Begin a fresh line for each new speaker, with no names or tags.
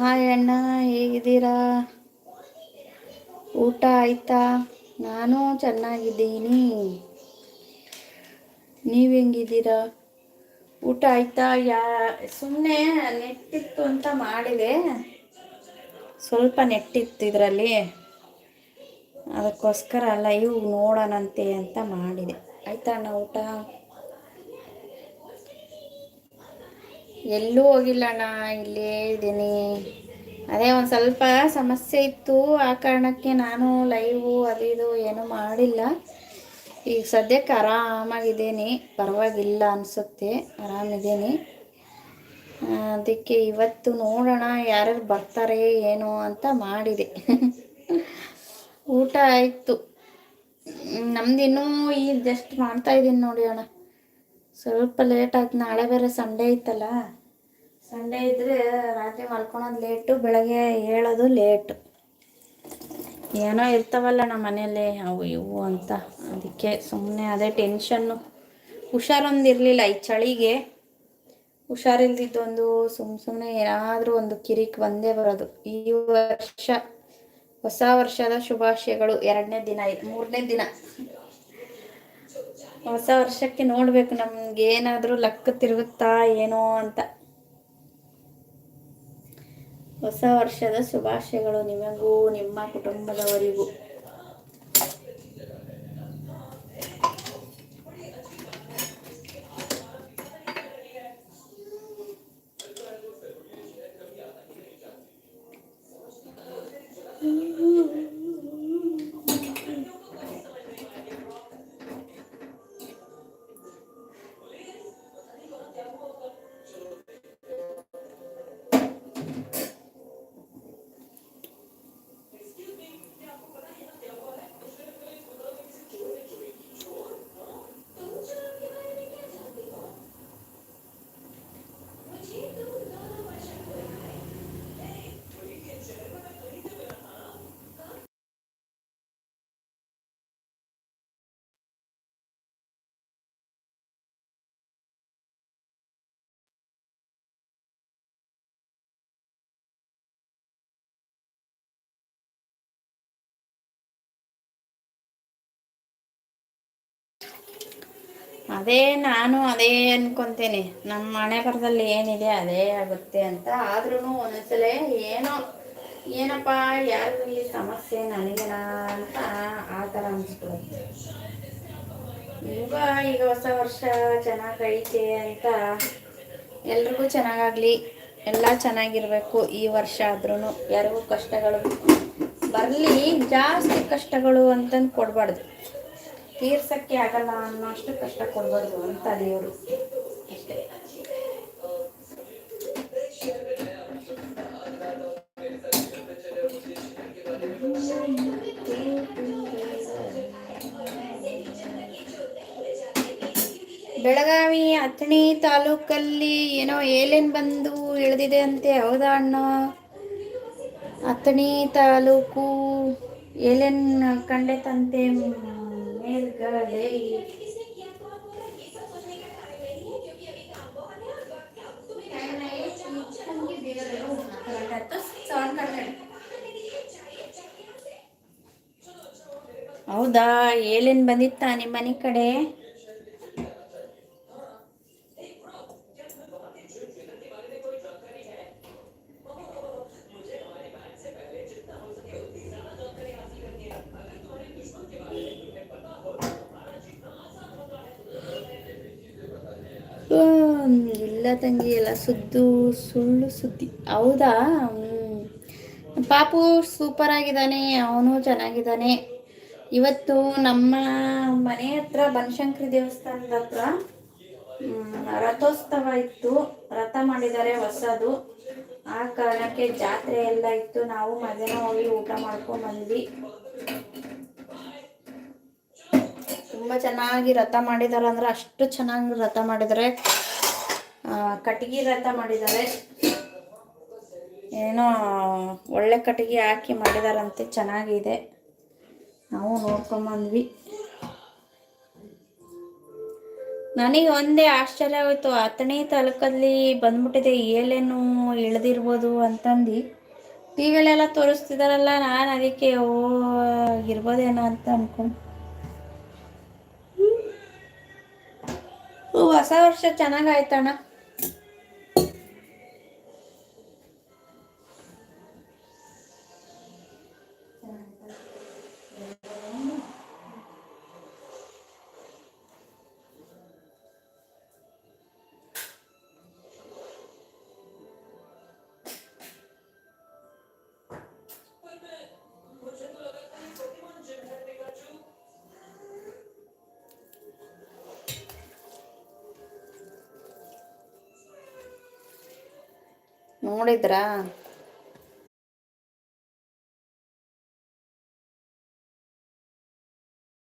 Hi ಅಣ್ಣ ಹೇಗಿದ್ದೀರಾ? ಊಟ ಆಯ್ತಾ? ನಾನು ಚೆನ್ನಾಗಿದ್ದೀನಿ. ನೀವು ಹೆಂಗಿದ್ದೀರಾ? ಊಟ ಆಯ್ತಾ? ಯಾ ಸುಮ್ಮನೆ ನೆಟ್ಟಿತ್ತು ಅಂತ ಮಾಡಿದೆ. ಸ್ವಲ್ಪ ನೆಟ್ಟಿತ್ತು ಇದರಲ್ಲಿ. ಅದಕ್ಕೋಸ್ಕರ ಲೈವ್ ನೋಡೋಣಂತೆ ಅಂತ ಮಾಡಿದೆ. ಆಯ್ತಾ ಅಣ್ಣ ಊಟ? ಎಲ್ಲೂ ಹೋಗಿಲ್ಲ ಅಣ್ಣ, ಇಲ್ಲೇ ಇದ್ದೀನಿ. ಅದೇ ಒಂದು ಸ್ವಲ್ಪ ಸಮಸ್ಯೆ ಇತ್ತು, ಆ ಕಾರಣಕ್ಕೆ ನಾನು ಲೈವು ಅದು ಇದು ಏನೂ ಮಾಡಿಲ್ಲ. ಈಗ ಸದ್ಯಕ್ಕೆ ಆರಾಮಾಗಿದ್ದೀನಿ, ಪರವಾಗಿಲ್ಲ ಅನಿಸುತ್ತೆ, ಆರಾಮಿದ್ದೀನಿ. ಅದಕ್ಕೆ ಇವತ್ತು ನೋಡೋಣ ಯಾರ್ಯಾರು ಬರ್ತಾರೆ, ಏನು ಅಂತ ಮಾಡಿದೆ. ಊಟ ಆಯಿತು. ನಮ್ದಿನ್ನೂ ಈಗ ಜಸ್ಟ್ ಮಾಡ್ತಾ ಇದ್ದೀನಿ ನೋಡಿ ಅಣ್ಣ. ಸ್ವಲ್ಪ ಲೇಟ್ ಆಯ್ತು ನಾಳೆ ಬೇರೆ ಸಂಡೇ ಇತ್ತಲ್ಲ ಸಂಡೇ ಇದ್ದರೆ ರಾತ್ರಿ ಮಲ್ಕೊಳೋದು ಲೇಟು ಬೆಳಗ್ಗೆ ಹೇಳೋದು ಲೇಟು ಏನೋ ಇರ್ತಾವಲ್ಲ ನಮ್ಮ ಮನೇಲಿ ಅವು ಇವು ಅಂತ. ಅದಕ್ಕೆ ಸುಮ್ಮನೆ ಅದೇ ಟೆನ್ಷನ್ನು ಹುಷಾರೊಂದು ಇರಲಿಲ್ಲ ಈ ಚಳಿಗೆ. ಹುಷಾರಿಲ್ದಿದ್ದೊಂದು ಸುಮ್ಮ ಸುಮ್ಮನೆ ಏನಾದರೂ ಒಂದು ಕಿರಿಕ್ ಬಂದೇ ಬರೋದು. ಈ ವರ್ಷ ಹೊಸ ವರ್ಷದ ಶುಭಾಶಯಗಳು ಎರಡನೇ ದಿನ, ಮೂರನೇ ದಿನ. ಹೊಸ ವರ್ಷಕ್ಕೆ ನೋಡ್ಬೇಕು ನಮ್ಗೆ ಏನಾದರೂ ಲಕ್ಕ ತಿರುಗುತ್ತಾ ಏನೋ ಅಂತ. ಹೊಸ ವರ್ಷದ ಶುಭಾಶಯಗಳು ನಿಮಗೂ, ನಿಮ್ಮ ಕುಟುಂಬದವರಿಗೂ. ಅದೇ ನಾನು ಅದೇ ಅನ್ಕೊಂತೇನೆ. ನಮ್ಮ ಮನೆ ಬರದಲ್ಲಿ ಏನಿದೆ ಅದೇ ಆಗುತ್ತೆ ಅಂತ. ಆದ್ರೂ ಒಂದೊಂದ್ಸಲ ಏನೋ, ಏನಪ್ಪ ಯಾರಿಗೂ ಇಲ್ಲಿ ಸಮಸ್ಯೆ ನನಗೇನ ಅಂತ ಆ ಥರ ಅನ್ಸ್ಬಿಡುತ್ತೆ. ಈಗ ಈಗ ಹೊಸ ವರ್ಷ, ಚೆನ್ನಾಗಿ ಅಂತ ಎಲ್ರಿಗೂ ಚೆನ್ನಾಗಾಗ್ಲಿ. ಎಲ್ಲ ಚೆನ್ನಾಗಿರಬೇಕು ಈ ವರ್ಷ ಆದ್ರೂ ಯಾರಿಗೂ ಕಷ್ಟಗಳು ಬರಲಿ, ಜಾಸ್ತಿ ಕಷ್ಟಗಳು ಅಂತಂದು ಕೊಡಬಾರ್ದು. ತೀರ್ಸಕ್ಕೆ ಆಗಲ್ಲ ಅನ್ನೋ ಅಷ್ಟು ಕಷ್ಟ ಕೊಡಬಾರ್ದು ಅಂತ ದೇವರು ಬೆಳಗಾವಿ ಅಥಣಿ ತಾಲೂಕಲ್ಲಿ ಏನೋ ಏಲೇನ್ ಬಂದು ಇಳಿದಿದೆ ಅಂತೆ, ಹೌದಾ ಅಣ್ಣ? ಅಥಣಿ ತಾಲೂಕು ಏಲೇನ್ ಕಂಡೆತಂತೆ ಮೇಲ್ಗಡೆ ಹೌದಾ ಏಲೇನ್ ಬಂದಿತ್ತಾ ನಿಮ್ಮ ಮನೆ ಕಡೆ? ಇಲ್ಲ ತಂಗಿ ಎಲ್ಲ ಸುದ್ದು ಸುಳ್ಳು ಸುದ್ದಿ. ಹೌದಾ. ಪಾಪು ಸೂಪರ್ ಆಗಿದ್ದಾನೆ ಅವನು ಚೆನ್ನಾಗಿದ್ದಾನೆ. ಇವತ್ತು ನಮ್ಮ ಮನೆ ಹತ್ರ ಬನಶಂಕರಿ ದೇವಸ್ಥಾನದ ಹತ್ರ ರಥೋತ್ಸವ ಇತ್ತು. ರಥ ಮಾಡಿದ್ದಾರೆ ಹೊಸದು. ಆ ಕಾರಣಕ್ಕೆ ಜಾತ್ರೆ ಎಲ್ಲ ಇತ್ತು. ನಾವು ಮಧ್ಯಾಹ್ನ ಹೋಗಿ ಊಟ ಮಾಡ್ಕೊಂಡು ಬಂದ್ವಿ. ತುಂಬ ಚೆನ್ನಾಗಿ ರಥ ಮಾಡಿದ್ದಾರೆ ಅಂದ್ರೆ ಅಷ್ಟು ಚೆನ್ನಾಗಿ ರಥ ಮಾಡಿದ್ದಾರೆ ಆ, ಕಟ್ಗೆ ರಥ ಮಾಡಿದ್ದಾರೆ. ಏನೋ ಒಳ್ಳೆ ಕಟ್ಟಿಗೆ ಹಾಕಿ ಮಾಡಿದಾರಂತೆ, ಚೆನ್ನಾಗಿದೆ. ನಾವು ನೋಡ್ಕೊಂಬಂದ್ವಿ. ನನಗೆ ಒಂದೇ ಆಶ್ಚರ್ಯ ಆಯಿತು. ಹತ್ತನೇ ತಾಲೂಕಲ್ಲಿ ಬಂದ್ಬಿಟ್ಟಿದೆ, ಏಲೇನು ಇಳ್ದಿರ್ಬೋದು ಅಂತಂದು. ಟಿ ವಿಲೆಲ್ಲ ತೋರಿಸ್ತಿದಾರಲ್ಲ, ನಾನು ಅದಕ್ಕೆ, ಓ, ಇರ್ಬೋದೇನೋ ಅಂತ ಅನ್ಕೊಂಡು. ಹೊಸ ವರ್ಷ ಚೆನ್ನಾಗಾಯ್ತಣ್ಣ. ನೋಡಿದ್ರಾ?